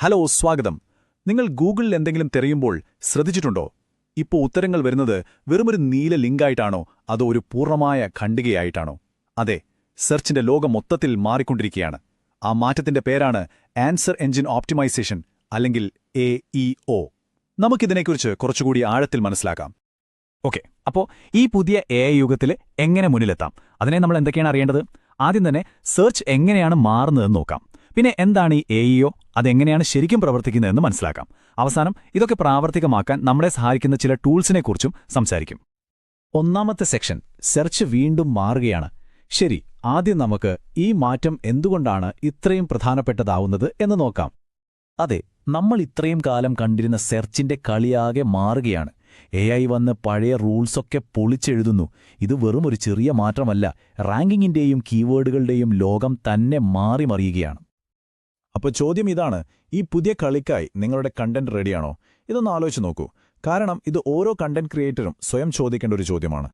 Hello സ്വാഗതം. നിങ്ങൾ ഗൂഗിളിൽ എന്തെങ്കിലും തിരയുമ്പോൾ ശ്രദ്ധിച്ചിട്ടുണ്ടോ? ഇപ്പോൾ ഉത്തരങ്ങൾ വരുന്നത് വെറുമൊരു നീല ലിങ്കായിട്ടാണോ അതോ ഒരു പൂർണമായ ഖണ്ഡികയായിട്ടാണോ? അതെ സെർച്ചിന്റെ ലോകം മൊത്തത്തിൽ മാറിക്കൊണ്ടിരിക്കുകയാണ്. ആ മാറ്റത്തിന്റെ പേരാണ് ആൻസർ എഞ്ചിൻ ഓപ്റ്റിമൈസേഷൻ അല്ലെങ്കിൽ എ ഇ ഒ നമുക്കിതിനെക്കുറിച്ച് കുറച്ചുകൂടി ആഴത്തിൽ മനസ്സിലാക്കാം. ഓക്കെ അപ്പോൾ ഈ പുതിയ എ യുഗത്തിൽ എങ്ങനെ മുന്നിലെത്താം? അതിനെ നമ്മൾ എന്തൊക്കെയാണ് അറിയേണ്ടത്? ആദ്യം തന്നെ സെർച്ച് എങ്ങനെയാണ് മാറുന്നതെന്ന് നോക്കാം. പിന്നെ എന്താണ് ഈ എ ഇഒ അതെങ്ങനെയാണ് ശരിക്കും പ്രവർത്തിക്കുന്നതെന്ന് മനസ്സിലാക്കാം. അവസാനം ഇതൊക്കെ പ്രാവർത്തികമാക്കാൻ നമ്മളെ സഹായിക്കുന്ന ചില ടൂൾസിനെക്കുറിച്ചും സംസാരിക്കും. ഒന്നാമത്തെ സെക്ഷൻ സെർച്ച് വീണ്ടും മാറുകയാണ്. ശരി ആദ്യം നമുക്ക് ഈ മാറ്റം എന്തുകൊണ്ടാണ് ഇത്രയും പ്രധാനപ്പെട്ടതാവുന്നത് എന്ന് നോക്കാം. അതെ നമ്മൾ ഇത്രയും കാലം കണ്ടിരുന്ന സെർച്ചിന്റെ കളിയാകെ മാറുകയാണ്. എ ഐ വന്ന് പഴയ റൂൾസൊക്കെ പൊളിച്ചെഴുതുന്നു. ഇത് വെറും ഒരു ചെറിയ മാറ്റമല്ല. റാങ്കിങ്ങിന്റെയും കീവേഡുകളുടെയും ലോകം തന്നെ മാറി മറിയുകയാണ് അപ്പോൾ ചോദ്യം ഇതാണ് ഈ പുതിയ കളിക്കായി നിങ്ങളുടെ കണ്ടന്റ് റെഡിയാണോ ഇതൊന്ന് ആലോചിച്ച് നോക്കൂ. കാരണം ഇത് ഓരോ കണ്ടന്റ് ക്രിയേറ്ററും സ്വയം ചോദിക്കേണ്ട ഒരു ചോദ്യമാണ്.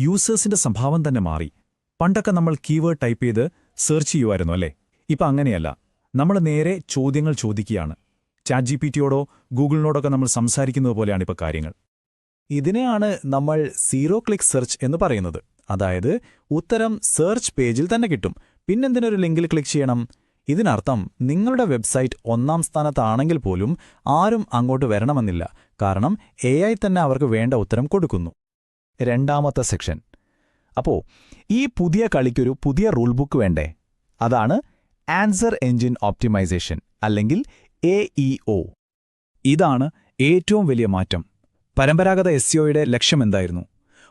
യൂസേഴ്സിന്റെ സ്വഭാവം തന്നെ മാറി. പണ്ടൊക്കെ നമ്മൾ കീവേഡ് ടൈപ്പ് ചെയ്ത് സെർച്ച് ചെയ്യുമായിരുന്നു അല്ലേ? ഇപ്പം അങ്ങനെയല്ല. നമ്മൾ നേരെ ചോദ്യങ്ങൾ ചോദിക്കുകയാണ്. ചാറ്റ് ജി പി ടിയോടോ ഗൂഗിളിനോടൊക്കെ നമ്മൾ സംസാരിക്കുന്നത് പോലെയാണ് ഇപ്പോൾ കാര്യങ്ങൾ. ഇതിനെയാണ് നമ്മൾ സീറോ ക്ലിക്ക് സെർച്ച് എന്ന് പറയുന്നത്. അതായത് ഉത്തരം സെർച്ച് പേജിൽ തന്നെ കിട്ടും. പിന്നെന്തിനൊരു ലിങ്കിൽ ക്ലിക്ക് ചെയ്യണം? ഇതിനർത്ഥം നിങ്ങളുടെ വെബ്സൈറ്റ് ഒന്നാം സ്ഥാനത്താണെങ്കിൽ പോലും ആരും അങ്ങോട്ട് വരണമെന്നില്ല. കാരണം എ തന്നെ അവർക്ക് വേണ്ട ഉത്തരം കൊടുക്കുന്നു. രണ്ടാമത്തെ സെക്ഷൻ. അപ്പോൾ ഈ പുതിയ കളിക്കൊരു പുതിയ റൂൾ ബുക്ക് വേണ്ടേ? അതാണ് ആൻസർ എഞ്ചിൻ ഓപ്റ്റിമൈസേഷൻ അല്ലെങ്കിൽ എ ഇതാണ് ഏറ്റവും വലിയ മാറ്റം. പരമ്പരാഗത എസ് ലക്ഷ്യമെന്തായിരുന്നു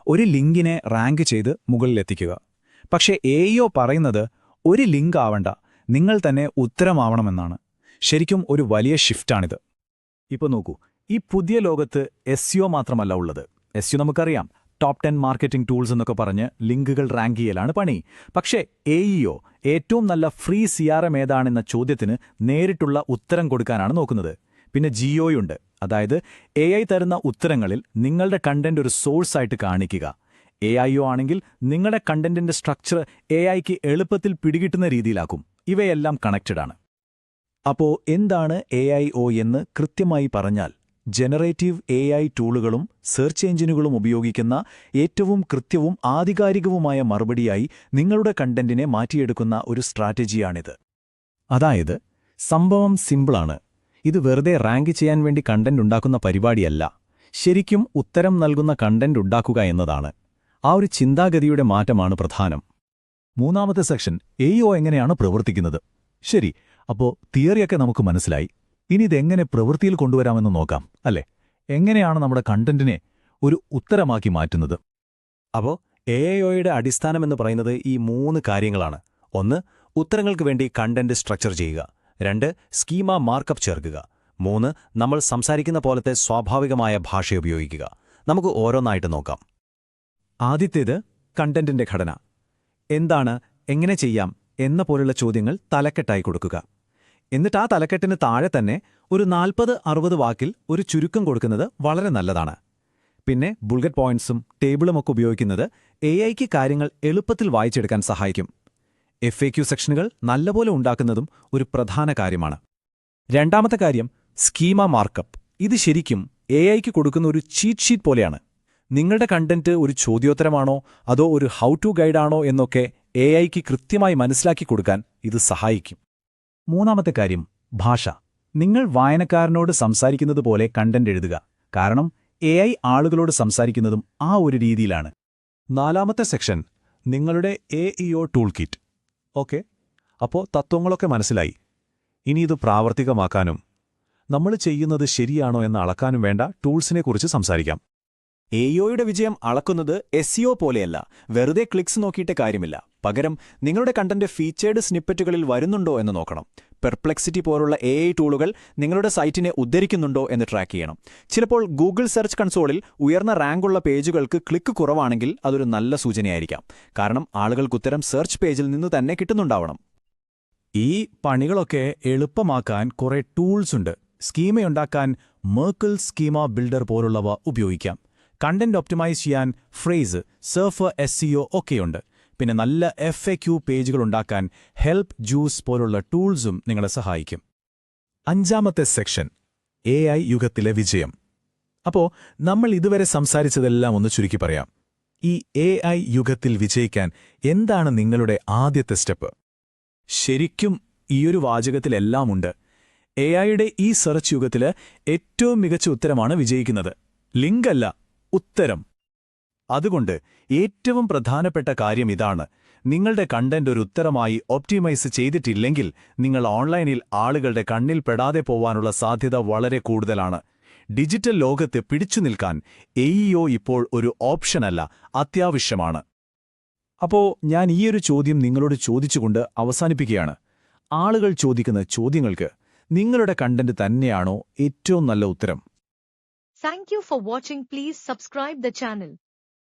ഒരു ലിങ്കിനെ റാങ്ക് ചെയ്ത് മുകളിലെത്തിക്കുക. പക്ഷേ എ പറയുന്നത് ഒരു ലിങ്ക് ആവണ്ട. നിങ്ങൾ തന്നെ ഉത്തരമാവണമെന്നാണ്. ശരിക്കും ഒരു വലിയ ഷിഫ്റ്റാണിത് ഇപ്പോൾ നോക്കൂ ഈ പുതിയ ലോകത്ത് എസ് മാത്രമല്ല ഉള്ളത്. എസ് നമുക്കറിയാം ടോപ്പ് ടെൻ മാർക്കറ്റിംഗ് ടൂൾസ് എന്നൊക്കെ പറഞ്ഞ് ലിങ്കുകൾ റാങ്ക് ചെയ്യലാണ് പണി. പക്ഷേ എ ഏറ്റവും നല്ല ഫ്രീ സി ആർ എം ഏതാണെന്ന ചോദ്യത്തിന് നേരിട്ടുള്ള ഉത്തരം കൊടുക്കാനാണ് നോക്കുന്നത്. പിന്നെ ജിയോയുണ്ട് അതായത് എ ഐ തരുന്ന ഉത്തരങ്ങളിൽ നിങ്ങളുടെ കണ്ടന്റ് ഒരു സോഴ്സായിട്ട് കാണിക്കുക. എ ആണെങ്കിൽ നിങ്ങളുടെ കണ്ടന്റിന്റെ സ്ട്രക്ചർ എ എളുപ്പത്തിൽ പിടികിട്ടുന്ന രീതിയിലാക്കും. ഇവയെല്ലാം കണക്റ്റഡാണ്. അപ്പോ എന്താണ് എ ഐ ഒ എന്ന് കൃത്യമായി പറഞ്ഞാൽ ജനറേറ്റീവ് എ ഐ ടൂളുകളും സെർച്ച് എഞ്ചിനുകളും ഉപയോഗിക്കുന്ന ഏറ്റവും കൃത്യവും ആധികാരികവുമായ മറുപടിയായി നിങ്ങളുടെ കണ്ടന്റിനെ മാറ്റിയെടുക്കുന്ന ഒരു സ്ട്രാറ്റജിയാണിത്. അതായത് സംഭവം സിമ്പിളാണ്. ഇത് വെറുതെ റാങ്ക് ചെയ്യാൻ വേണ്ടി കണ്ടന്റ് ഉണ്ടാക്കുന്ന പരിപാടിയല്ല. ശരിക്കും ഉത്തരം നൽകുന്ന കണ്ടന്റ് ഉണ്ടാക്കുക എന്നതാണ്. ആ ഒരു ചിന്താഗതിയുടെ മാറ്റമാണ് പ്രധാനം. മൂന്നാമത്തെ സെക്ഷൻ എഇഒ എങ്ങനെയാണ് പ്രവർത്തിക്കുന്നത്? ശരി അപ്പോ തിയറിയൊക്കെ നമുക്ക് മനസ്സിലായി. ഇനി ഇതെങ്ങനെ പ്രവൃത്തിയിൽ കൊണ്ടുവരാമെന്ന് നോക്കാം അല്ലേ? എങ്ങനെയാണ് നമ്മുടെ കണ്ടന്റിനെ ഒരു ഉത്തരമാക്കി മാറ്റുന്നത്? അപ്പോ ഐയുടെ അടിസ്ഥാനമെന്ന് പറയുന്നത് ഈ മൂന്ന് കാര്യങ്ങളാണ്. ഒന്ന് ഉത്തരങ്ങൾക്ക് വേണ്ടി കണ്ടന്റ് സ്ട്രക്ചർ ചെയ്യുക. രണ്ട് സ്കീമ മാർക്കപ്പ് ചേർക്കുക. മൂന്ന് നമ്മൾ സംസാരിക്കുന്ന പോലത്തെ സ്വാഭാവികമായ ഭാഷ ഉപയോഗിക്കുക. നമുക്ക് ഓരോന്നായിട്ട് നോക്കാം. ആദ്യത്തേത് കണ്ടന്റിന്റെ ഘടന. എന്താണ് എങ്ങനെ ചെയ്യാം എന്ന പോലുള്ള ചോദ്യങ്ങൾ തലക്കെട്ടായി കൊടുക്കുക. എന്നിട്ട് ആ തലക്കെട്ടിന് താഴെ തന്നെ ഒരു നാൽപ്പത് അറുപത് വാക്കിൽ ഒരു ചുരുക്കം കൊടുക്കുന്നത് വളരെ നല്ലതാണ്. പിന്നെ ബുൾഗറ്റ് പോയിന്റ്സും ടേബിളുമൊക്കെ ഉപയോഗിക്കുന്നത് എ ഐക്ക് കാര്യങ്ങൾ എളുപ്പത്തിൽ വായിച്ചെടുക്കാൻ സഹായിക്കും. എഫ് എ ക്യു സെക്ഷനുകൾ നല്ലപോലെ ഉണ്ടാക്കുന്നതും ഒരു പ്രധാന കാര്യമാണ്. രണ്ടാമത്തെ കാര്യം സ്കീമ മാർക്കപ്പ്. ഇത് ശരിക്കും എ ഐക്ക് കൊടുക്കുന്ന ഒരു ചീറ്റ് ഷീറ്റ് പോലെയാണ്. നിങ്ങളുടെ കണ്ടന്റ് ഒരു ചോദ്യോത്തരമാണോ? അതോ ഒരു ഹൗ ടു ഗൈഡാണോ എന്നൊക്കെ എ ഐക്ക് കൃത്യമായി മനസ്സിലാക്കി കൊടുക്കാൻ ഇത് സഹായിക്കും. മൂന്നാമത്തെ കാര്യം ഭാഷ. നിങ്ങൾ വായനക്കാരനോട് സംസാരിക്കുന്നത് പോലെ കണ്ടന്റ് എഴുതുക. കാരണം എ ഐ ആളുകളോട് സംസാരിക്കുന്നതും ആ ഒരു രീതിയിലാണ്. നാലാമത്തെ സെക്ഷൻ നിങ്ങളുടെ A E O tool kit okay അപ്പോൾ തത്വങ്ങളൊക്കെ മനസ്സിലായി. ഇനി ഇത് പ്രാവർത്തികമാക്കാനും നമ്മൾ ചെയ്യുന്നത് ശരിയാണോ എന്ന് അളക്കാനും വേണ്ട ടൂൾസിനെക്കുറിച്ച് സംസാരിക്കാം. എയോയുടെ വിജയം അളക്കുന്നത് എസ് പോലെയല്ല. വെറുതെ ക്ലിക്സ് നോക്കിയിട്ട് കാര്യമില്ല. പകരം നിങ്ങളുടെ കണ്ടന്റ് ഫീച്ചേർഡ് സ്നിപ്പറ്റുകളിൽ വരുന്നുണ്ടോ എന്ന് നോക്കണം. പെർപ്ലെക്സിറ്റി പോലുള്ള എ ഐ ടൂളുകൾ നിങ്ങളുടെ സൈറ്റിനെ ഉദ്ധരിക്കുന്നുണ്ടോ എന്ന് ട്രാക്ക് ചെയ്യണം. ചിലപ്പോൾ ഗൂഗിൾ സെർച്ച് കൺസോളിൽ ഉയർന്ന റാങ്കുള്ള പേജുകൾക്ക് ക്ലിക്ക് കുറവാണെങ്കിൽ അതൊരു നല്ല സൂചനയായിരിക്കാം. കാരണം ആളുകൾക്ക് ഉത്തരം സെർച്ച് പേജിൽ നിന്ന് തന്നെ കിട്ടുന്നുണ്ടാവണം. ഈ പണികളൊക്കെ എളുപ്പമാക്കാൻ കുറെ ടൂൾസ് ഉണ്ട്. സ്കീമയുണ്ടാക്കാൻ മേക്കിൾ സ്കീമ ബിൽഡർ പോലുള്ളവ ഉപയോഗിക്കാം. കണ്ടന്റ് ഒപ്റ്റിമൈസ് ചെയ്യാൻ Frase Surfer S E O ഒക്കെയുണ്ട്. പിന്നെ നല്ല എഫ് എ ക്യു പേജുകൾ ഉണ്ടാക്കാൻ ഹെൽപ്പ് ജ്യൂസ് പോലുള്ള ടൂൾസും നിങ്ങളെ സഹായിക്കും. അഞ്ചാമത്തെ സെക്ഷൻ എ ഐ യുഗത്തിലെ വിജയം. അപ്പോ നമ്മൾ ഇതുവരെ സംസാരിച്ചതെല്ലാം ഒന്ന് ചുരുക്കി പറയാം. ഈ എ ഐ യുഗത്തിൽ വിജയിക്കാൻ എന്താണ് നിങ്ങളുടെ ആദ്യത്തെ സ്റ്റെപ്പ്? ശരിക്കും ഈയൊരു വാചകത്തിലെല്ലാം ഉണ്ട്. എ ഐയുടെ ഈ സെർച്ച് യുഗത്തിൽ ഏറ്റവും മികച്ച ഉത്തരമാണ് വിജയിക്കുന്നത്. ലിങ്കല്ല. ഉത്തരം. അതുകൊണ്ട് ഏറ്റവും പ്രധാനപ്പെട്ട കാര്യം ഇതാണ്. നിങ്ങളുടെ കണ്ടന്റ് ഒരു ഉത്തരമായി ഒപ്റ്റിമൈസ് ചെയ്തിട്ടില്ലെങ്കിൽ നിങ്ങൾ ഓൺലൈനിൽ ആളുകളുടെ കണ്ണിൽ പെടാതെ പോവാനുള്ള സാധ്യത വളരെ കൂടുതലാണ്. ഡിജിറ്റൽ ലോകത്ത് പിടിച്ചു നിൽക്കാൻ എഇഒ ഇപ്പോൾ ഒരു ഓപ്ഷനല്ല അത്യാവശ്യമാണ്. അപ്പോ ഞാൻ ഈയൊരു ചോദ്യം നിങ്ങളോട് ചോദിച്ചുകൊണ്ട് അവസാനിപ്പിക്കുകയാണ്. ആളുകൾ ചോദിക്കുന്ന ചോദ്യങ്ങൾക്ക് നിങ്ങളുടെ കണ്ടന്റ് തന്നെയാണോ ഏറ്റവും നല്ല ഉത്തരം? Thank you for watching. Please subscribe the channel.